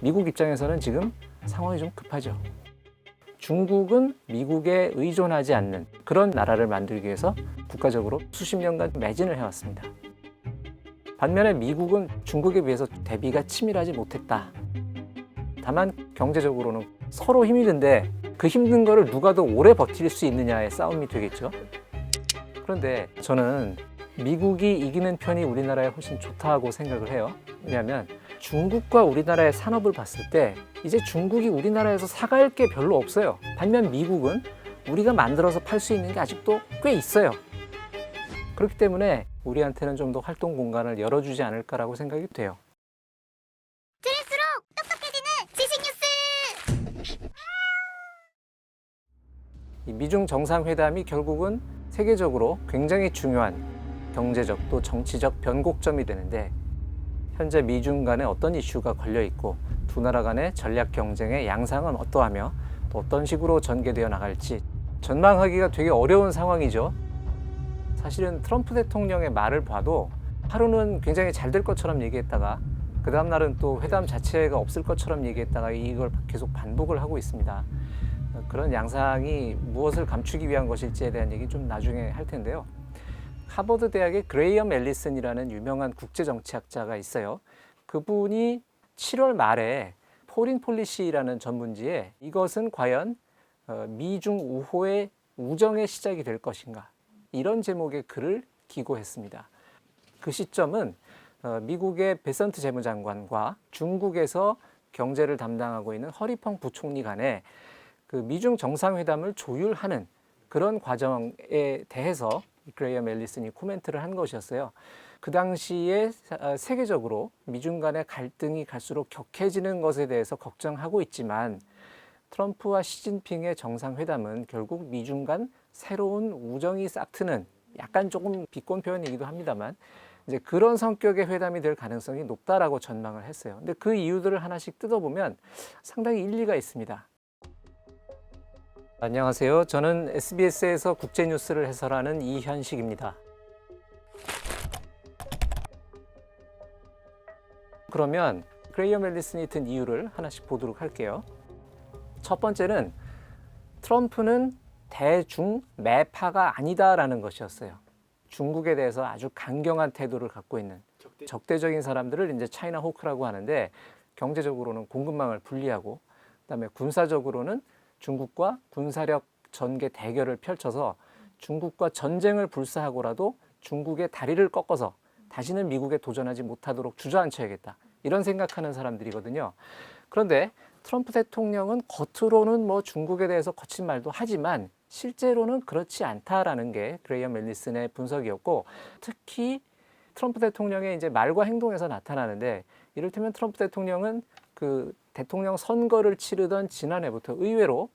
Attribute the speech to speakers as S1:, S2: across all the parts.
S1: 미국 입장에서는 지금 상황이 좀 급하죠. 중국은 미국에 의존하지 않는 그런 나라를 만들기 위해서 국가적으로 수십 년간 매진을 해왔습니다. 반면에 미국은 중국에 비해서 대비가 치밀하지 못했다. 다만 경제적으로는 서로 힘이 든데 그 힘든 거를 누가 더 오래 버틸 수 있느냐의 싸움이 되겠죠. 그런데 저는 미국이 이기는 편이 우리나라에 훨씬 좋다고 생각을 해요. 왜냐하면 중국과 우리나라의 산업을 봤을 때 이제 중국이 우리나라에서 사갈 게 별로 없어요. 반면 미국은 우리가 만들어서 팔 수 있는 게 아직도 꽤 있어요. 그렇기 때문에 우리한테는 좀 더 활동 공간을 열어주지 않을까라고 생각이 돼요.
S2: 들을수록 똑똑해지는 지식 뉴스.
S1: 이 미중 정상회담이 결국은 세계적으로 굉장히 중요한 경제적 또 정치적 변곡점이 되는데 현재 미중 간에 어떤 이슈가 걸려 있고 두 나라 간의 전략 경쟁의 양상은 어떠하며 또 어떤 식으로 전개되어 나갈지 전망하기가 되게 어려운 상황이죠. 사실은 트럼프 대통령의 말을 봐도 하루는 굉장히 잘 될 것처럼 얘기했다가 그 다음 날은 또 회담 자체가 없을 것처럼 얘기했다가 이걸 계속 반복을 하고 있습니다. 그런 양상이 무엇을 감추기 위한 것일지에 대한 얘기 좀 나중에 할 텐데요. 하버드 대학의 그레이엄 앨리슨이라는 유명한 국제 정치학자가 있어요. 그분이 7월 말에 포린 폴리시라는 전문지에 이것은 과연 어, 미중 우호의 우정의 시작이 될 것인가 이런 제목의 글을 기고했습니다. 그 시점은 어, 미국의 베선트 재무장관과 중국에서 경제를 담당하고 있는 허리펑 부총리 간에 그 미중 정상회담을 조율하는 그런 과정에 대해서 그레이엄 앨리슨이 코멘트를 한 것이었어요. 그 당시에 사- 세계적으로 미중 간의 갈등이 갈수록 격해지는 것에 대해서 걱정하고 있지만 트럼프와 시진핑의 정상회담은 결국 미중 간 새로운 우정이 싹트는 약간 조금 비꼰 표현이기도 합니다만 이제 그런 성격의 회담이 될 가능성이 높다라고 전망을 했어요. 근데 그 이유들을 하나씩 뜯어보면 상당히 일리가 있습니다. 안녕하세요. 저는 SBS에서 국제 뉴스를 해설하는 이현식입니다. 그러면 그레이엄 앨리슨이 든 이유를 하나씩 보도록 할게요. 첫 번째는 트럼프는 대중 매파가 아니다라는 것이었어요. 중국에 대해서 아주 강경한 태도를 갖고 있는 적대적인 사람들을 이제 차이나 호크라고 하는데 경제적으로는 공급망을 분리하고 그다음에 군사적으로는 중국과 군사력 전개 대결을 펼쳐서 중국과 전쟁을 불사하고라도 중국의 다리를 꺾어서 다시는 미국에 도전하지 못하도록 주저앉혀야겠다. 이런 생각하는 사람들이거든요. 그런데 트럼프 대통령은 겉으로는 뭐 중국에 대해서 거친 말도 하지만 실제로는 그렇지 않다라는 게 그레이엄 앨리슨의 분석이었고 특히 트럼프 대통령의 이제 말과 행동에서 나타나는데 이를테면 트럼프 대통령은 그 대통령 선거를 치르던 지난해부터 의외로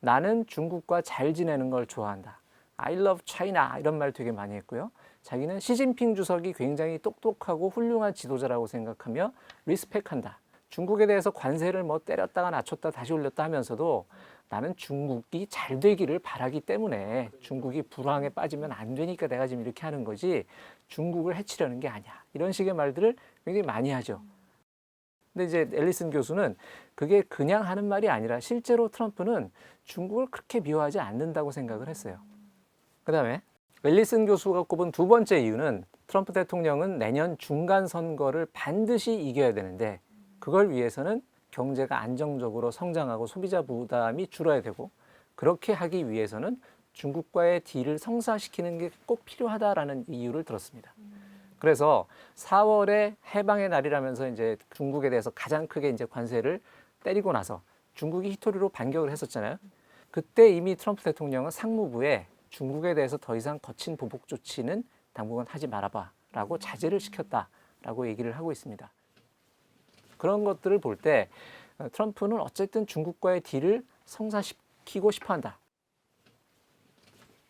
S1: 나는 중국과 잘 지내는 걸 좋아한다. I love China 이런 말 되게 많이 했고요. 자기는 시진핑 주석이 굉장히 똑똑하고 훌륭한 지도자라고 생각하며 리스펙한다. 중국에 대해서 관세를 뭐 때렸다가 낮췄다 다시 올렸다 하면서도 나는 중국이 잘 되기를 바라기 때문에 중국이 불황에 빠지면 안 되니까 내가 지금 이렇게 하는 거지 중국을 해치려는 게 아니야. 이런 식의 말들을 굉장히 많이 하죠. 근데 이제 앨리슨 교수는 그게 그냥 하는 말이 아니라 실제로 트럼프는 중국을 그렇게 미워하지 않는다고 생각을 했어요. 그 다음에 앨리슨 교수가 꼽은 두 번째 이유는 트럼프 대통령은 내년 중간 선거를 반드시 이겨야 되는데 그걸 위해서는 경제가 안정적으로 성장하고 소비자 부담이 줄어야 되고 그렇게 하기 위해서는 중국과의 딜을 성사시키는 게 꼭 필요하다라는 이유를 들었습니다. 그래서 4월에 해방의 날이라면서 이제 중국에 대해서 가장 크게 이제 관세를 때리고 나서 중국이 히토리로 반격을 했었잖아요. 그때 이미 트럼프 대통령은 상무부에 중국에 대해서 더 이상 거친 보복 조치는 당분간 하지 말아봐라고 자제를 시켰다라고 얘기를 하고 있습니다. 그런 것들을 볼 때 트럼프는 어쨌든 중국과의 딜을 성사시키고 싶어 한다.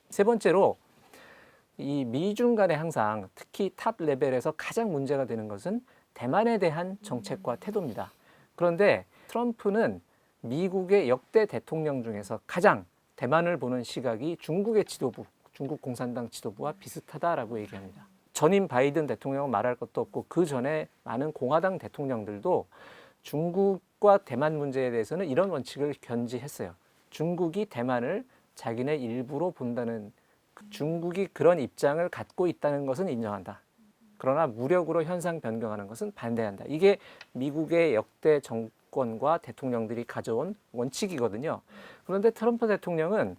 S1: 세 번째로 이 미중 간에 항상 특히 탑 레벨에서 가장 문제가 되는 것은 대만에 대한 정책과 태도입니다. 그런데 트럼프는 미국의 역대 대통령 중에서 가장 대만을 보는 시각이 중국의 지도부, 중국 공산당 지도부와 비슷하다라고 얘기합니다. 전임 바이든 대통령은 말할 것도 없고 그 전에 많은 공화당 대통령들도 중국과 대만 문제에 대해서는 이런 원칙을 견지했어요. 중국이 대만을 자기네 일부로 본다는 그 중국이 그런 입장을 갖고 있다는 것은 인정한다. 그러나 무력으로 현상 변경하는 것은 반대한다. 이게 미국의 역대 정권과 대통령들이 가져온 원칙이거든요. 그런데 트럼프 대통령은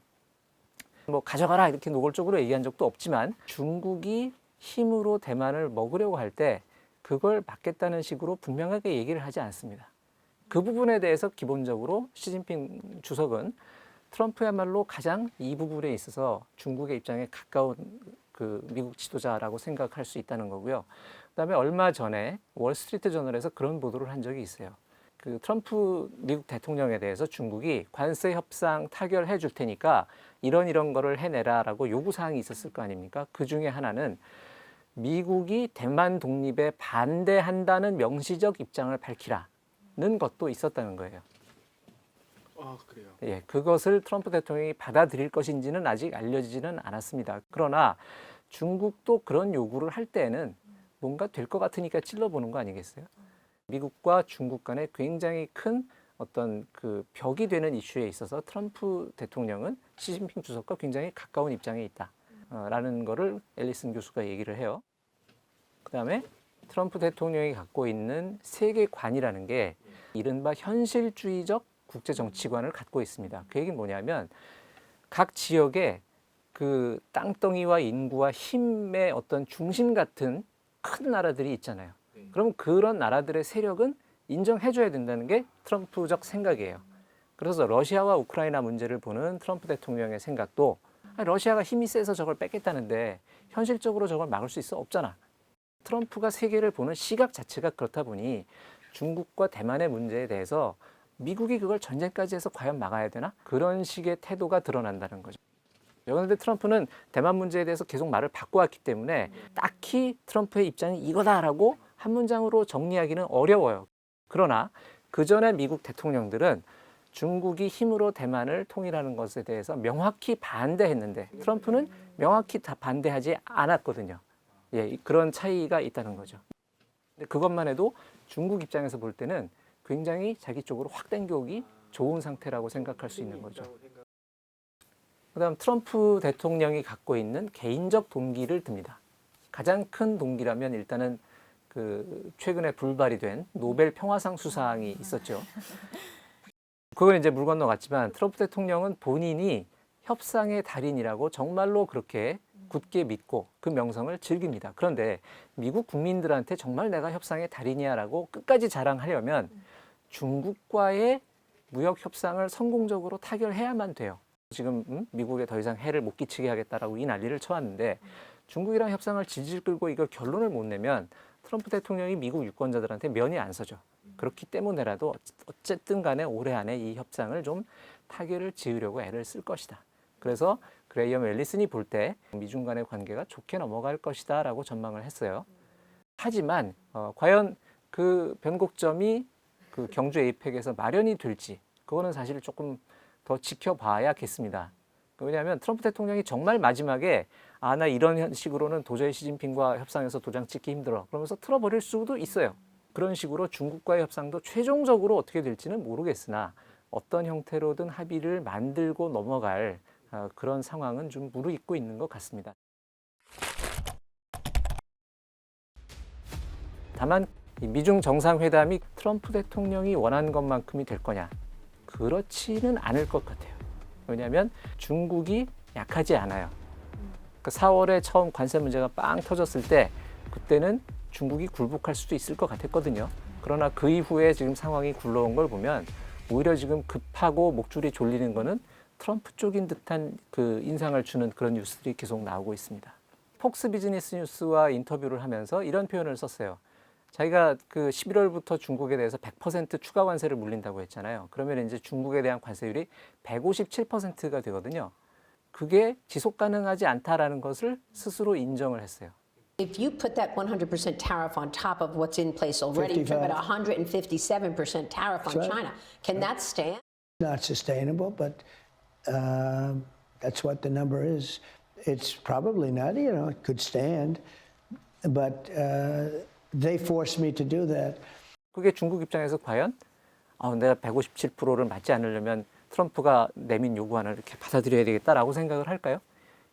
S1: 뭐 가져가라 이렇게 노골적으로 얘기한 적도 없지만 중국이 힘으로 대만을 먹으려고 할 때 그걸 막겠다는 식으로 분명하게 얘기를 하지 않습니다. 그 부분에 대해서 기본적으로 시진핑 주석은 트럼프야말로 가장 이 부분에 있어서 중국의 입장에 가까운 그 미국 지도자라고 생각할 수 있다는 거고요. 그다음에 얼마 전에 월스트리트 저널에서 그런 보도를 한 적이 있어요. 그 트럼프 미국 대통령에 대해서 중국이 관세 협상 타결해 줄 테니까 이런 이런 거를 해내라라고 요구 사항이 있었을 거 아닙니까? 그 중에 하나는 미국이 대만 독립에 반대한다는 명시적 입장을 밝히라는 것도 있었다는 거예요.
S3: 아 그래요.
S1: 예, 그것을 트럼프 대통령이 받아들일 것인지는 아직 알려지지는 않았습니다. 그러나 중국도 그런 요구를 할 때에는 뭔가 될 것 같으니까 찔러보는 거 아니겠어요? 미국과 중국 간에 굉장히 큰 어떤 그 벽이 되는 이슈에 있어서 트럼프 대통령은 시진핑 주석과 굉장히 가까운 입장에 있다라는 거를 앨리슨 교수가 얘기를 해요. 그다음에 트럼프 대통령이 갖고 있는 세계관이라는 게 이른바 현실주의적 국제 정치관을 갖고 있습니다. 그 얘기는 뭐냐면 각 지역에 그 땅덩이와 인구와 힘의 어떤 중심 같은 큰 나라들이 있잖아요.
S3: 네.
S1: 그럼 그런 나라들의 세력은 인정해줘야 된다는 게 트럼프적 생각이에요. 그래서 러시아와 우크라이나 문제를 보는 트럼프 대통령의 생각도 아니, 러시아가 힘이 세서 저걸 뺏겠다는데 현실적으로 저걸 막을 수 있어 없잖아. 트럼프가 세계를 보는 시각 자체가 그렇다 보니 중국과 대만의 문제에 대해서 미국이 그걸 전쟁까지 해서 과연 막아야 되나? 그런 식의 태도가 드러난다는 거죠. 그런데 트럼프는 대만 문제에 대해서 계속 말을 바꿔왔기 때문에 딱히 트럼프의 입장이 이거다라고 한 문장으로 정리하기는 어려워요. 그러나 그 전에 미국 대통령들은 중국이 힘으로 대만을 통일하는 것에 대해서 명확히 반대했는데 트럼프는 명확히 다 반대하지 않았거든요. 예, 그런 차이가 있다는 거죠. 그것만 해도 중국 입장에서 볼 때는 굉장히 자기 쪽으로 확 당겨오기 좋은 상태라고 생각할 수 있는 거죠. 그다음 트럼프 대통령이 갖고 있는 개인적 동기를 듭니다. 가장 큰 동기라면 일단은 그 최근에 불발이 된 노벨 평화상 수상이 있었죠. 그건 이제 물 건너갔지만 트럼프 대통령은 본인이 협상의 달인이라고 정말로 그렇게 굳게 믿고 그 명성을 즐깁니다. 그런데 미국 국민들한테 정말 내가 협상의 달인이야라고 끝까지 자랑하려면 중국과의 무역 협상을 성공적으로 타결해야만 돼요. 지금 음? 미국에 더 이상 해를 못 끼치게 하겠다라고 이 난리를 쳐왔는데 중국이랑 협상을 질질 끌고 이걸 결론을 못 내면 트럼프 대통령이 미국 유권자들한테 면이 안 서죠. 그렇기 때문에라도 어쨌든 간에 올해 안에 이 협상을 좀 타결을 지으려고 애를 쓸 것이다. 그래서 그레이엄 앨리슨이 볼 때 미중 간의 관계가 좋게 넘어갈 것이다라고 전망을 했어요. 하지만 어, 과연 그 변곡점이 그 경주 에이펙에서 마련이 될지 그거는 사실 조금 더 지켜봐야겠습니다. 왜냐하면 트럼프 대통령이 정말 마지막에 아 나 이런 식으로는 도저히 시진핑과 협상에서 도장 찍기 힘들어 그러면서 틀어버릴 수도 있어요. 그런 식으로 중국과의 협상도 최종적으로 어떻게 될지는 모르겠으나 어떤 형태로든 합의를 만들고 넘어갈 어, 그런 상황은 좀 무르익고 있는 것 같습니다. 다만 이 미중 정상회담이 트럼프 대통령이 원하는 것만큼이 될 거냐? 그렇지는 않을 것 같아요. 왜냐하면 중국이 약하지 않아요. 그 4월에 처음 관세 문제가 빵 터졌을 때 그때는 중국이 굴복할 수도 있을 것 같았거든요. 그러나 그 이후에 지금 상황이 굴러온 걸 보면 오히려 지금 급하고 목줄이 졸리는 거는 트럼프 쪽인 듯한 그 인상을 주는 그런 뉴스들이 계속 나오고 있습니다. 폭스 비즈니스 뉴스와 인터뷰를 하면서 이런 표현을 썼어요. 자기가 그 11월부터 중국에 대해서 100% 추가 관세를 물린다고 했잖아요. 그러면 이제 중국에 대한 관세율이 157%가 되거든요. 그게 지속 가능하지 않다라는 것을 스스로 인정을 했어요.
S4: If you put that 100% tariff on top of what's in place already, you're at 157% tariff on
S5: right.
S4: China. Can that stand?
S5: not sustainable, but um, that's what the number is. It's probably not, you know, it could stand, but uh, they forced me to do that.
S1: 그게 중국 입장에서 과연 아, 내가 157%를 맞지 않으려면 트럼프가 내민 요구안을 이렇게 받아들여야 되겠다라고 생각을 할까요?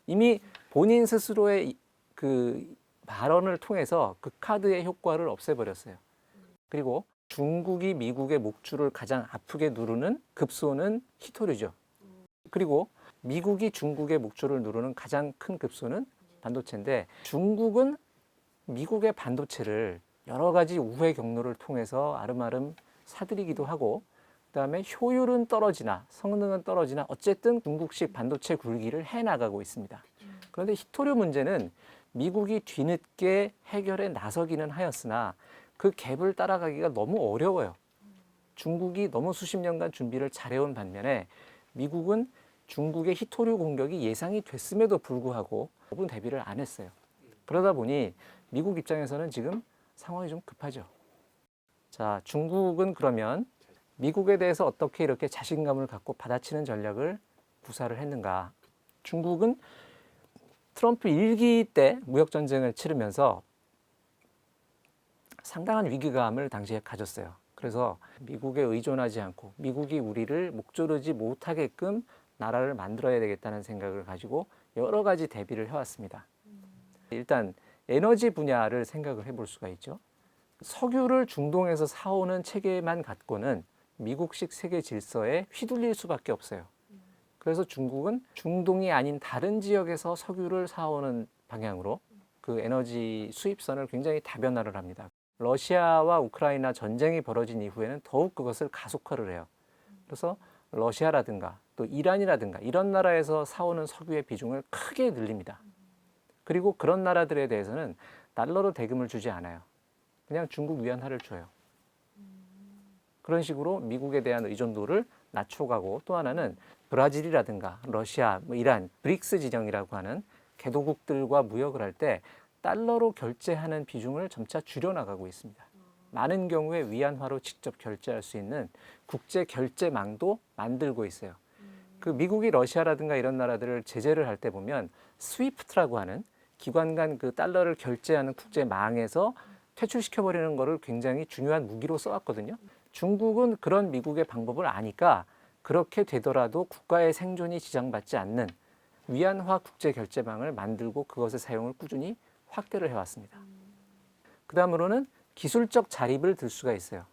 S1: 이미 본인 스스로의 이- 그 발언을 통해서 그 카드의 효과를 없애버렸어요. 그리고 중국이 미국의 목줄을 가장 아프게 누르는 급소는 히토류죠. 그리고 미국이 중국의 목줄을 누르는 가장 큰 급소는 반도체인데 중국은 미국의 반도체를 여러 가지 우회 경로를 통해서 아름아름 사들이기도 하고 그다음에 효율은 떨어지나 성능은 떨어지나 어쨌든 중국식 반도체 굴기를 해 나가고 있습니다. 그런데 히토류 문제는 미국이 뒤늦게 해결에 나서기는 하였으나 그 갭을 따라가기가 너무 어려워요. 중국이 너무 수십 년간 준비를 잘해온 반면에 미국은 중국의 히토류 공격이 예상이 됐음에도 불구하고 대비를 안 했어요. 그러다 보니 미국 입장에서는 지금 상황이 좀 급하죠. 자, 중국은 그러면 미국에 대해서 어떻게 이렇게 자신감을 갖고 받아치는 전략을 구사를 했는가? 중국은 트럼프 일기 때 무역 전쟁을 치르면서 상당한 위기감을 당시에 가졌어요. 그래서 미국에 의존하지 않고 미국이 우리를 목조르지 못하게끔 나라를 만들어야 되겠다는 생각을 가지고 여러 가지 대비를 해왔습니다. 일단 에너지 분야를 생각을 해볼 수가 있죠. 석유를 중동에서 사오는 체계만 갖고는 미국식 세계 질서에 휘둘릴 수밖에 없어요. 그래서 중국은 중동이 아닌 다른 지역에서 석유를 사오는 방향으로 그 에너지 수입선을 굉장히 다변화를 합니다. 러시아와 우크라이나 전쟁이 벌어진 이후에는 더욱 그것을 가속화를 해요. 그래서 러시아라든가 또 이란이라든가 이런 나라에서 사오는 석유의 비중을 크게 늘립니다. 그리고 그런 나라들에 대해서는 달러로 대금을 주지 않아요. 그냥 중국 위안화를 줘요. 그런 식으로 미국에 대한 의존도를 낮춰가고 또 하나는 브라질이라든가 러시아, 뭐 이란, 브릭스 진영이라고 하는 개도국들과 무역을 할 때 달러로 결제하는 비중을 점차 줄여나가고 있습니다. 많은 경우에 위안화로 직접 결제할 수 있는 국제 결제망도 만들고 있어요. 그 미국이 러시아라든가 이런 나라들을 제재를 할 때 보면 스위프트라고 하는 기관 간 그 달러를 결제하는 국제망에서 퇴출시켜 버리는 거를 굉장히 중요한 무기로 써왔거든요. 중국은 그런 미국의 방법을 아니까 그렇게 되더라도 국가의 생존이 지장받지 않는 위안화 국제 결제망을 만들고 그것의 사용을 꾸준히 확대를 해왔습니다. 그 다음으로는 기술적 자립을 들 수가 있어요.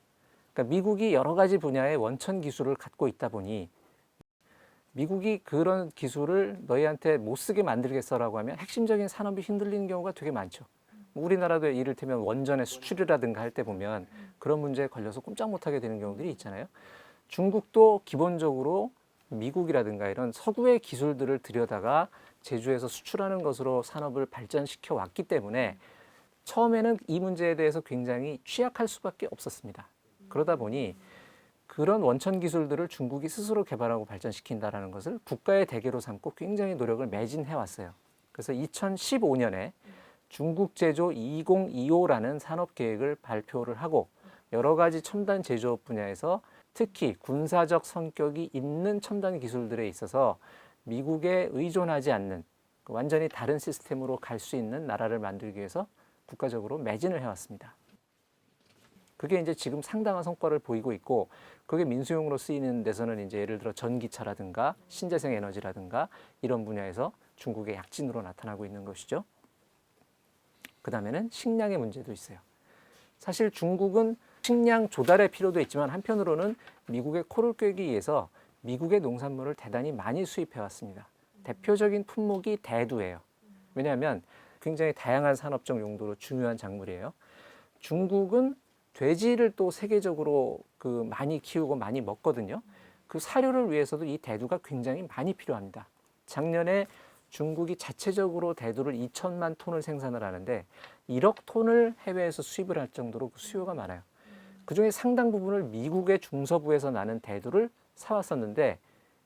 S1: 그러니까 미국이 여러 가지 분야의 원천 기술을 갖고 있다 보니 미국이 그런 기술을 너희한테 못 쓰게 만들겠어라고 하면 핵심적인 산업이 흔들리는 경우가 되게 많죠. 뭐 우리나라도 이를테면 원전의 수출이라든가 할 때 보면 그런 문제에 걸려서 꼼짝 못하게 되는 경우들이 있잖아요. 중국도 기본적으로 미국이라든가 이런 서구의 기술들을 들여다가 제주에서 수출하는 것으로 산업을 발전시켜 왔기 때문에 처음에는 이 문제에 대해서 굉장히 취약할 수밖에 없었습니다. 그러다 보니 그런 원천 기술들을 중국이 스스로 개발하고 발전시킨다라는 것을 국가의 대계로 삼고 굉장히 노력을 매진해 왔어요. 그래서 2015년에 중국 제조 2025라는 산업 계획을 발표를 하고 여러 가지 첨단 제조업 분야에서 특히 군사적 성격이 있는 첨단 기술들에 있어서 미국에 의존하지 않는 그 완전히 다른 시스템으로 갈 수 있는 나라를 만들기 위해서 국가적으로 매진을 해왔습니다. 그게 이제 지금 상당한 성과를 보이고 있고 그게 민수용으로 쓰이는 데서는 이제 예를 들어 전기차라든가 신재생 에너지라든가 이런 분야에서 중국의 약진으로 나타나고 있는 것이죠. 그 다음에는 식량의 문제도 있어요. 사실 중국은 식량 조달의 필요도 있지만 한편으로는 미국의 코를 꿰기 위해서 미국의 농산물을 대단히 많이 수입해 왔습니다. 대표적인 품목이 대두예요. 왜냐하면 굉장히 다양한 산업적 용도로 중요한 작물이에요. 중국은 돼지를 또 세계적으로 그 많이 키우고 많이 먹거든요. 그 사료를 위해서도 이 대두가 굉장히 많이 필요합니다. 작년에 중국이 자체적으로 대두를 2천만 톤을 생산을 하는데 1억 톤을 해외에서 수입을 할 정도로 그 수요가 많아요. 그 중에 상당 부분을 미국의 중서부에서 나는 대두를 사왔었는데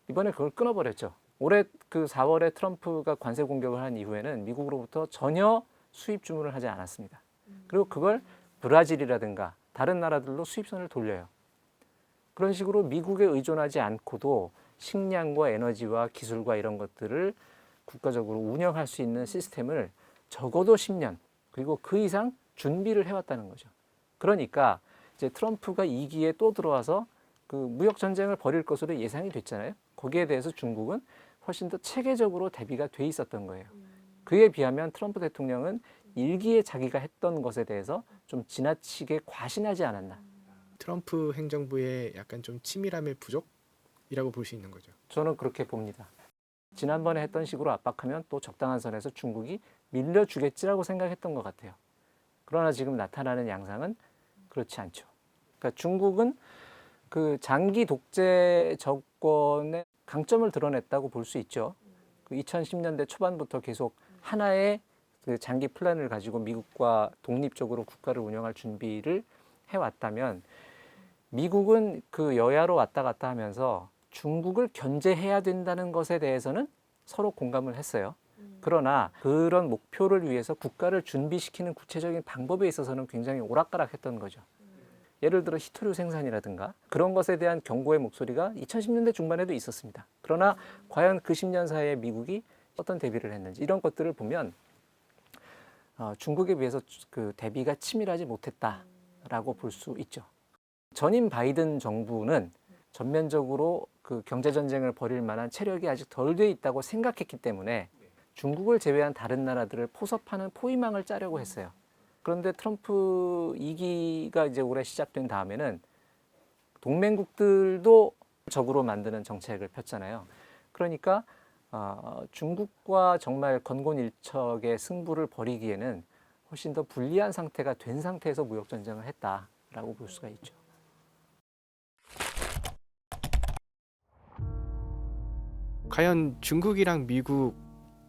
S1: 이번에 그걸 끊어버렸죠. 올해 그 4월에 트럼프가 관세 공격을 한 이후에는 미국으로부터 전혀 수입 주문을 하지 않았습니다. 그리고 그걸 브라질이라든가 다른 나라들로 수입선을 돌려요. 그런 식으로 미국에 의존하지 않고도 식량과 에너지와 기술과 이런 것들을 국가적으로 운영할 수 있는 시스템을 적어도 10년 그리고 그 이상 준비를 해왔다는 거죠. 그러니까 이제 트럼프가 2기에 또 들어와서 그 무역 전쟁을 벌일 것으로 예상이 됐잖아요. 거기에 대해서 중국은 훨씬 더 체계적으로 대비가 돼 있었던 거예요. 그에 비하면 트럼프 대통령은 일기에 자기가 했던 것에 대해서 좀 지나치게 과신하지 않았나.
S3: 트럼프 행정부의 약간 좀 치밀함의 부족이라고 볼 수 있는 거죠.
S1: 저는 그렇게 봅니다. 지난번에 했던 식으로 압박하면 또 적당한 선에서 중국이 밀려주겠지라고 생각했던 것 같아요. 그러나 지금 나타나는 양상은 그렇지 않죠. 그러니까 중국은 그 장기 독재 정권의 강점을 드러냈다고 볼 수 있죠. 그 2010년대 초반부터 계속 하나의 그 장기 플랜을 가지고 미국과 독립적으로 국가를 운영할 준비를 해왔다면 미국은 그 여야로 왔다 갔다 하면서 중국을 견제해야 된다는 것에 대해서는 서로 공감을 했어요. 그러나 그런 목표를 위해서 국가를 준비시키는 구체적인 방법에 있어서는 굉장히 오락가락했던 거죠. 예를 들어 히토류 생산이라든가 그런 것에 대한 경고의 목소리가 2010년대 중반에도 있었습니다. 그러나 과연 그 10년 사이에 미국이 어떤 대비를 했는지 이런 것들을 보면 어, 중국에 비해서 그 대비가 치밀하지 못했다라고 볼 수 있죠. 전임 바이든 정부는 전면적으로 그 경제 전쟁을 벌일 만한 체력이 아직 덜 돼 있다고 생각했기 때문에 중국을 제외한 다른 나라들을 포섭하는 포위망을 짜려고 했어요. 그런데 트럼프 2기가 이제 올해 시작된 다음에는 동맹국들도 적으로 만드는 정책을 폈잖아요. 그러니까 어, 중국과 정말 건곤일척의 승부를 벌이기에는 훨씬 더 불리한 상태가 된 상태에서 무역 전쟁을 했다라고 볼 수가 있죠.
S3: 과연 중국이랑 미국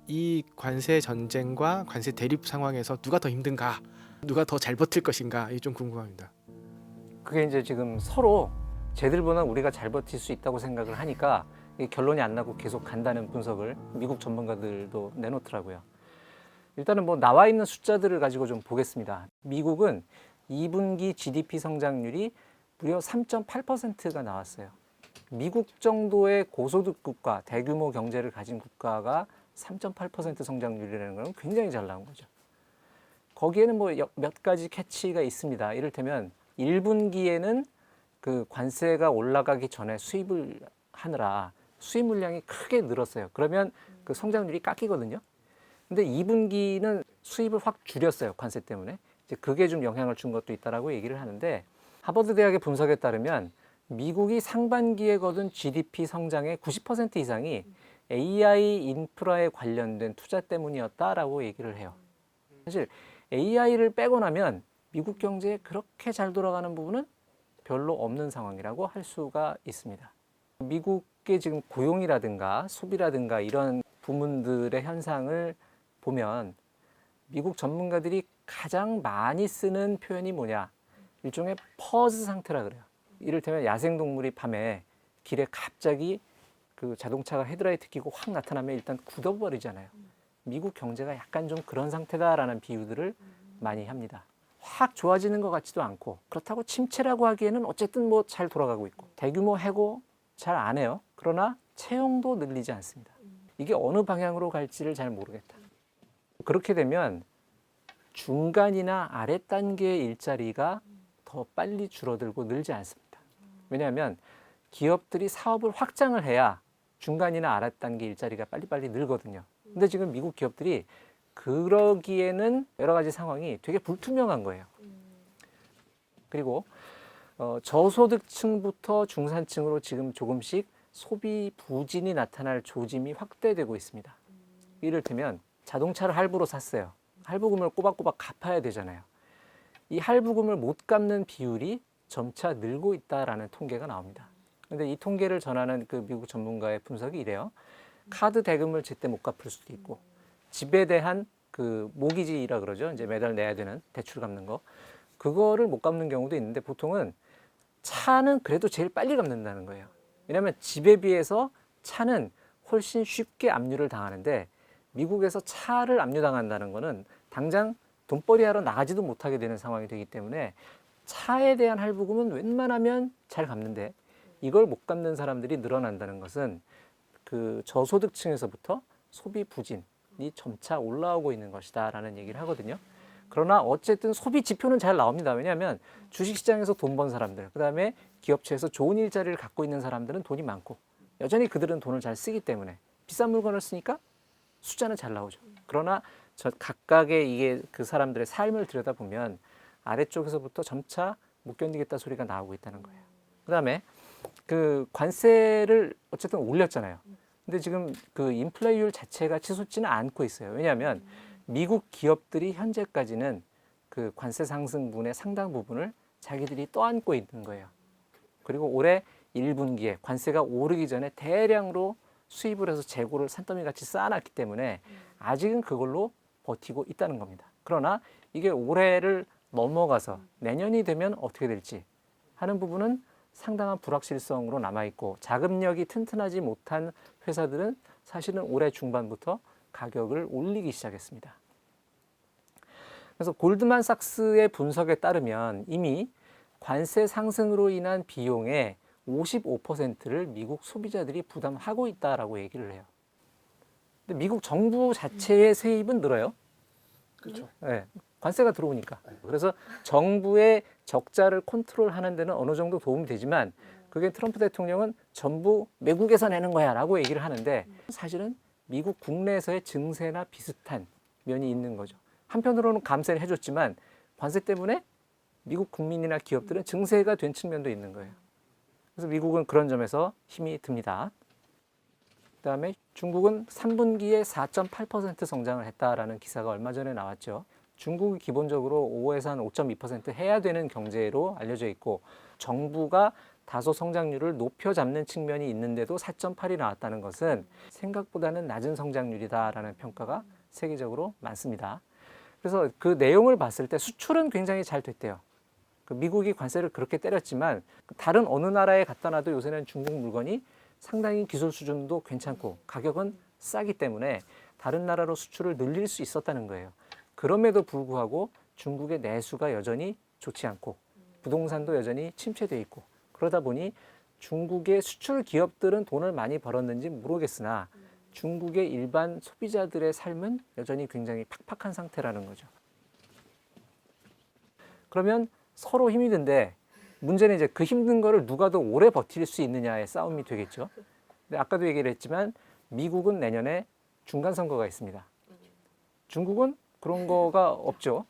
S3: 이 관세 전쟁과 관세 대립 상황에서 누가 더 힘든가? 누가 더 잘 버틸 것인가? 이게 좀 궁금합니다.
S1: 그게 이제 지금 서로 쟤들보다 우리가 잘 버틸 수 있다고 생각을 하니까 결론이 안 나고 계속 간다는 분석을 미국 전문가들도 내놓더라고요. 일단은 뭐 나와 있는 숫자들을 가지고 좀 보겠습니다. 미국은 2분기 GDP 성장률이 무려 3.8%가 나왔어요. 미국 정도의 고소득 국가, 대규모 경제를 가진 국가가 3.8% 성장률이라는 건 굉장히 잘 나온 거죠. 거기에는 뭐 몇 가지 캐치가 있습니다. 이를테면 1분기에는 그 관세가 올라가기 전에 수입을 하느라 수입 물량이 크게 늘었어요. 그러면 그 성장률이 깎이거든요. 근데 2분기는 수입을 확 줄였어요. 관세 때문에. 이제 그게 좀 영향을 준 것도 있다라고 얘기를 하는데 하버드 대학의 분석에 따르면 미국이 상반기에 거둔 GDP 성장의 90% 이상이 AI 인프라에 관련된 투자 때문이었다라고 얘기를 해요. 사실 AI를 빼고 나면 미국 경제에 그렇게 잘 돌아가는 부분은 별로 없는 상황이라고 할 수가 있습니다. 미국의 지금 고용이라든가 소비라든가 이런 부문들의 현상을 보면 미국 전문가들이 가장 많이 쓰는 표현이 뭐냐? 일종의 퍼즈 상태라 그래요. 이를테면 야생동물이 밤에 길에 갑자기 그 자동차가 헤드라이트 켜고 확 나타나면 일단 굳어버리잖아요. 미국 경제가 약간 좀 그런 상태다라는 비유들을 많이 합니다. 확 좋아지는 것 같지도 않고 그렇다고 침체라고 하기에는 어쨌든 뭐 잘 돌아가고 있고 대규모 해고 잘 안 해요. 그러나 채용도 늘리지 않습니다. 이게 어느 방향으로 갈지를 잘 모르겠다. 그렇게 되면 중간이나 아래 단계의 일자리가 더 빨리 줄어들고 늘지 않습니다. 왜냐하면 기업들이 사업을 확장을 해야 중간이나 아래 단계 일자리가 빨리빨리 늘거든요. 근데 지금 미국 기업들이 그러기에는 여러 가지 상황이 되게 불투명한 거예요. 그리고 어, 저소득층부터 중산층으로 지금 조금씩 소비 부진이 나타날 조짐이 확대되고 있습니다. 이를테면 자동차를 할부로 샀어요. 할부금을 꼬박꼬박 갚아야 되잖아요. 이 할부금을 못 갚는 비율이 점차 늘고 있다라는 통계가 나옵니다. 근데 이 통계를 전하는 그 미국 전문가의 분석이 이래요. 카드 대금을 제때 못 갚을 수도 있고 집에 대한 그 모기지라 그러죠. 이제 매달 내야 되는 대출 갚는 거. 그거를 못 갚는 경우도 있는데 보통은 차는 그래도 제일 빨리 갚는다는 거예요. 왜냐하면 집에 비해서 차는 훨씬 쉽게 압류를 당하는데 미국에서 차를 압류당한다는 거는 당장 돈벌이 하러 나가지도 못하게 되는 상황이 되기 때문에 차에 대한 할부금은 웬만하면 잘 갚는데 이걸 못 갚는 사람들이 늘어난다는 것은 그 저소득층에서부터 소비 부진이 점차 올라오고 있는 것이다라는 얘기를 하거든요. 그러나 어쨌든 소비 지표는 잘 나옵니다. 왜냐하면 주식시장에서 돈 번 사람들, 그 다음에 기업체에서 좋은 일자리를 갖고 있는 사람들은 돈이 많고 여전히 그들은 돈을 잘 쓰기 때문에 비싼 물건을 쓰니까 숫자는 잘 나오죠. 그러나 저 각각의 이게 그 사람들의 삶을 들여다보면 아래쪽에서부터 점차 못 견디겠다 소리가 나오고 있다는 거예요. 그다음에 그 관세를 어쨌든 올렸잖아요. 근데 지금 그 인플레이율 자체가 치솟지는 않고 있어요. 왜냐하면 미국 기업들이 현재까지는 그 관세 상승분의 상당 부분을 자기들이 떠안고 있는 거예요. 그리고 올해 1분기에 관세가 오르기 전에 대량으로 수입을 해서 재고를 산더미 같이 쌓아놨기 때문에 아직은 그걸로 버티고 있다는 겁니다. 그러나 이게 올해를 넘어가서 내년이 되면 어떻게 될지 하는 부분은 상당한 불확실성으로 남아있고 자금력이 튼튼하지 못한 회사들은 사실은 올해 중반부터 가격을 올리기 시작했습니다. 그래서 골드만삭스의 분석에 따르면 이미 관세 상승으로 인한 비용의 55%를 미국 소비자들이 부담하고 있다라고 얘기를 해요. 근데 미국 정부 자체의 세입은 늘어요.
S3: 그렇죠.
S1: 네, 관세가 들어오니까. 그래서 정부의 적자를 컨트롤하는 데는 어느 정도 도움이 되지만 그게 트럼프 대통령은 전부 외국에서 내는 거야라고 얘기를 하는데 사실은 미국 국내에서의 증세나 비슷한 면이 있는 거죠. 한편으로는 감세를 해줬지만 관세 때문에 미국 국민이나 기업들은 증세가 된 측면도 있는 거예요. 그래서 미국은 그런 점에서 힘이 듭니다. 그다음에 중국은 3분기에 4.8% 성장을 했다라는 기사가 얼마 전에 나왔죠. 중국이 기본적으로 5에서 한 5.2% 해야 되는 경제로 알려져 있고 정부가 다소 성장률을 높여 잡는 측면이 있는데도 4.8이 나왔다는 것은 생각보다는 낮은 성장률이다라는 평가가 세계적으로 많습니다. 그래서 그 내용을 봤을 때 수출은 굉장히 잘 됐대요. 그 미국이 관세를 그렇게 때렸지만 다른 어느 나라에 갖다 놔도 요새는 중국 물건이 상당히 기술 수준도 괜찮고 가격은 싸기 때문에 다른 나라로 수출을 늘릴 수 있었다는 거예요. 그럼에도 불구하고 중국의 내수가 여전히 좋지 않고 부동산도 여전히 침체돼 있고 그러다 보니 중국의 수출 기업들은 돈을 많이 벌었는지 모르겠으나 중국의 일반 소비자들의 삶은 여전히 굉장히 팍팍한 상태라는 거죠. 그러면 서로 힘이 든데 문제는 이제 그 힘든 거를 누가 더 오래 버틸 수 있느냐의 싸움이 되겠죠. 근데 아까도 얘기를 했지만 미국은 내년에 중간 선거가 있습니다. 중국은 그런 거가 없죠.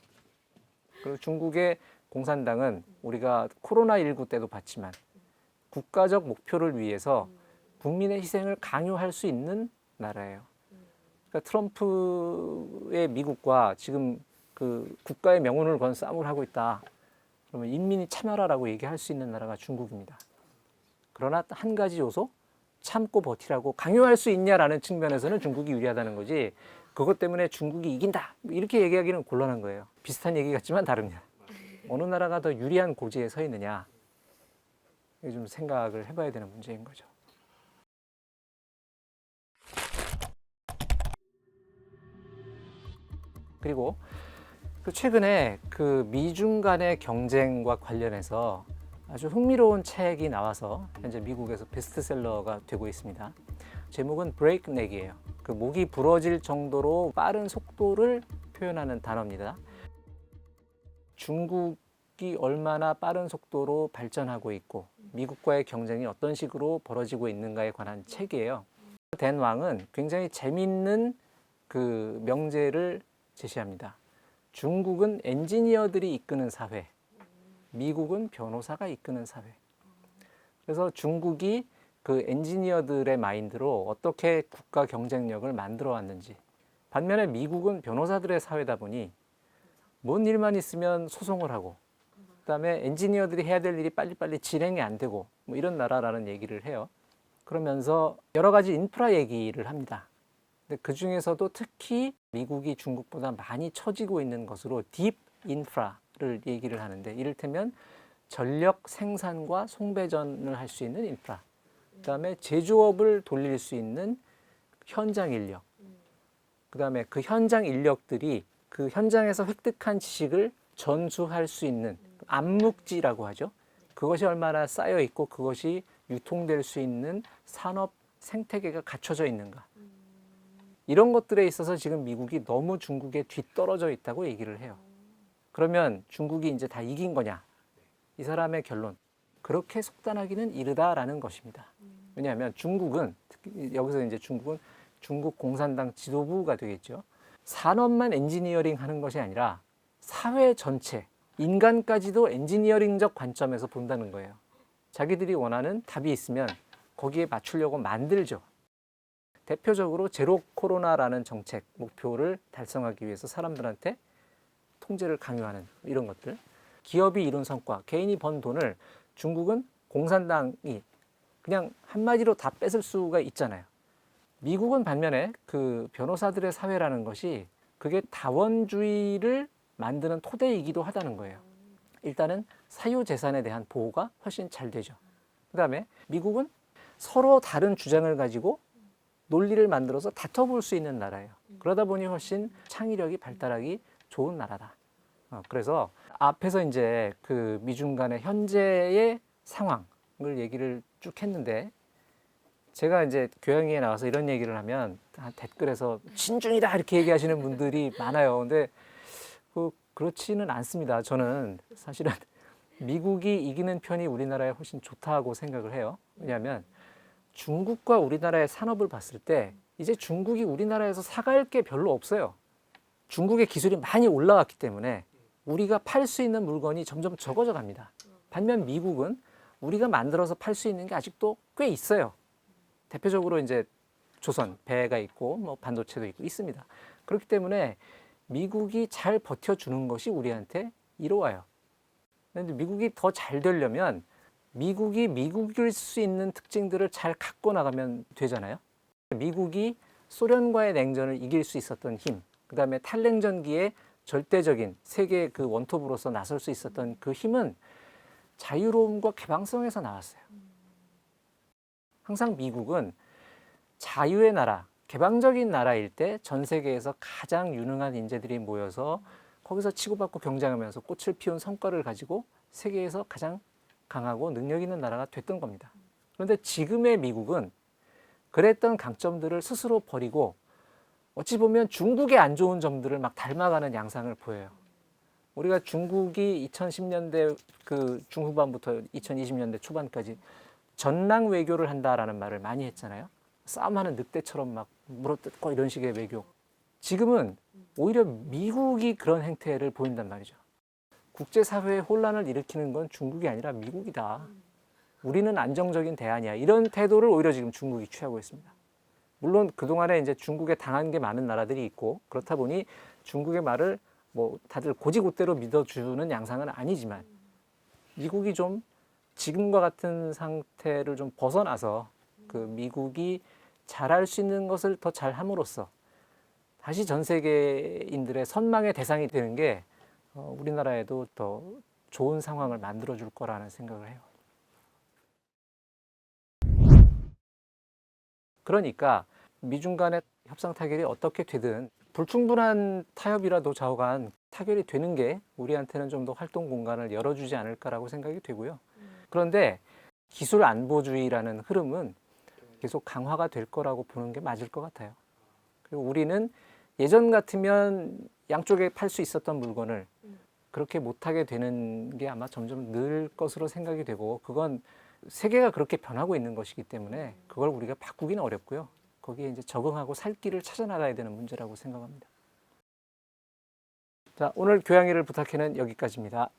S1: 그리고 중국의 공산당은 우리가 코로나 19 때도 봤지만 국가적 목표를 위해서 국민의 희생을 강요할 수 있는 나라예요. 그러니까 트럼프의 미국과 지금 그 국가의 명운을 건 싸움을 하고 있다. 그러면 인민이 참여라라고 얘기할 수 있는 나라가 중국입니다. 그러나 한 가지 요소 참고 버티라고 강요할 수 있냐라는 측면에서는 중국이 유리하다는 거지. 그것 때문에 중국이 이긴다 이렇게 얘기하기는 곤란한 거예요. 비슷한 얘기 같지만 다릅니다. 어느 나라가 더 유리한 고지에 서 있느냐 좀 생각을 해봐야 되는 문제인 거죠. 그리고 그 최근에 그 미중 간의 경쟁과 관련해서 아주 흥미로운 책이 나와서 현재 미국에서 베스트셀러가 되고 있습니다. 제목은 브레이크넥이에요. 그 목이 부러질 정도로 빠른 속도를 표현하는 단어입니다. 중국이 얼마나 빠른 속도로 발전하고 있고 미국과의 경쟁이 어떤 식으로 벌어지고 있는가에 관한 책이에요. 댄 왕은 굉장히 재밌는 그 명제를 제시합니다. 중국은 엔지니어들이 이끄는 사회, 미국은 변호사가 이끄는 사회. 그래서 중국이 그 엔지니어들의 마인드로 어떻게 국가 경쟁력을 만들어 왔는지 반면에 미국은 변호사들의 사회다 보니 뭔 일만 있으면 소송을 하고 그다음에 엔지니어들이 해야 될 일이 빨리빨리 진행이 안 되고 뭐 이런 나라라는 얘기를 해요. 그러면서 여러 가지 인프라 얘기를 합니다. 근데 그 중에서도 특히 미국이 중국보다 많이 처지고 있는 것으로 딥 인프라를 얘기를 하는데 이를테면 전력 생산과 송배전을 할 수 있는 인프라, 그다음에 제조업을 돌릴 수 있는 현장 인력, 그다음에 그 현장 인력들이 그 현장에서 획득한 지식을 전수할 수 있는 암묵지라고 하죠. 그것이 얼마나 쌓여 있고 그것이 유통될 수 있는 산업 생태계가 갖춰져 있는가. 이런 것들에 있어서 지금 미국이 너무 중국에 뒤떨어져 있다고 얘기를 해요. 그러면 중국이 이제 다 이긴 거냐? 이 사람의 결론. 그렇게 속단하기는 이르다라는 것입니다. 왜냐하면 중국은 여기서 이제 중국은 중국 공산당 지도부가 되겠죠. 산업만 엔지니어링 하는 것이 아니라 사회 전체, 인간까지도 엔지니어링적 관점에서 본다는 거예요. 자기들이 원하는 답이 있으면 거기에 맞추려고 만들죠. 대표적으로 제로 코로나라는 정책 목표를 달성하기 위해서 사람들한테 통제를 강요하는 이런 것들. 기업이 이룬 성과, 개인이 번 돈을 중국은 공산당이 그냥 한마디로 다 뺏을 수가 있잖아요. 미국은 반면에 그 변호사들의 사회라는 것이 그게 다원주의를 만드는 토대이기도 하다는 거예요. 일단은 사유 재산에 대한 보호가 훨씬 잘 되죠. 그 다음에 미국은 서로 다른 주장을 가지고 논리를 만들어서 다퉈볼 수 있는 나라예요. 그러다 보니 훨씬 창의력이 발달하기 좋은 나라다. 어, 그래서 앞에서 이제 그 미중 간의 현재의 상황을 얘기를 쭉 했는데 제가 이제 교양위에 나와서 이런 얘기를 하면 다 댓글에서 진중이다 이렇게 얘기하시는 분들이 많아요. 근데 그 그렇지는 않습니다. 저는 사실은 미국이 이기는 편이 우리나라에 훨씬 좋다고 생각을 해요. 왜냐하면 중국과 우리나라의 산업을 봤을 때 이제 중국이 우리나라에서 사갈 게 별로 없어요. 중국의 기술이 많이 올라왔기 때문에 우리가 팔 수 있는 물건이 점점 적어져 갑니다. 반면 미국은 우리가 만들어서 팔 수 있는 게 아직도 꽤 있어요. 대표적으로 이제 조선 배가 있고 뭐 반도체도 있고 있습니다. 그렇기 때문에 미국이 잘 버텨주는 것이 우리한테 이로와요. 그런데 미국이 더 잘 되려면 미국이 미국일 수 있는 특징들을 잘 갖고 나가면 되잖아요. 미국이 소련과의 냉전을 이길 수 있었던 힘, 그 다음에 탈냉전기에 절대적인 세계 그 원톱으로서 나설 수 있었던 그 힘은 자유로움과 개방성에서 나왔어요. 항상 미국은 자유의 나라, 개방적인 나라일 때 전 세계에서 가장 유능한 인재들이 모여서 거기서 치고받고 경쟁하면서 꽃을 피운 성과를 가지고 세계에서 가장 강하고 능력 있는 나라가 됐던 겁니다. 그런데 지금의 미국은 그랬던 강점들을 스스로 버리고 어찌 보면 중국의 안 좋은 점들을 막 닮아가는 양상을 보여요. 우리가 중국이 2010년대 그 중후반부터 2020년대 초반까지 전랑 외교를 한다라는 말을 많이 했잖아요. 싸움하는 늑대처럼 막 물어뜯고 이런 식의 외교. 지금은 오히려 미국이 그런 행태를 보인단 말이죠. 국제사회에 혼란을 일으키는 건 중국이 아니라 미국이다. 우리는 안정적인 대안이야. 이런 태도를 오히려 지금 중국이 취하고 있습니다. 물론 그동안에 이제 중국에 당한 게 많은 나라들이 있고 그렇다 보니 중국의 말을 뭐 다들 고지고대로 믿어주는 양상은 아니지만 미국이 좀 지금과 같은 상태를 좀 벗어나서 그 미국이 잘할 수 있는 것을 더 잘함으로써 다시 전 세계인들의 선망의 대상이 되는 게 어, 우리나라에도 더 좋은 상황을 만들어 줄 거라는 생각을 해요. 그러니까 미중 간의 협상 타결이 어떻게 되든 불충분한 타협이라도 좌우간 타결이 되는 게 우리한테는 좀 더 활동 공간을 열어주지 않을까라고 생각이 되고요. 그런데 기술 안보주의라는 흐름은 계속 강화가 될 거라고 보는 게 맞을 것 같아요. 그리고 우리는 예전 같으면 양쪽에 팔 수 있었던 물건을 그렇게 못하게 되는 게 아마 점점 늘 것으로 생각이 되고 그건 세계가 그렇게 변하고 있는 것이기 때문에 그걸 우리가 바꾸기는 어렵고요. 거기에 이제 적응하고 살 길을 찾아 나가야 되는 문제라고 생각합니다. 자, 오늘 교양이를 부탁해는 여기까지입니다.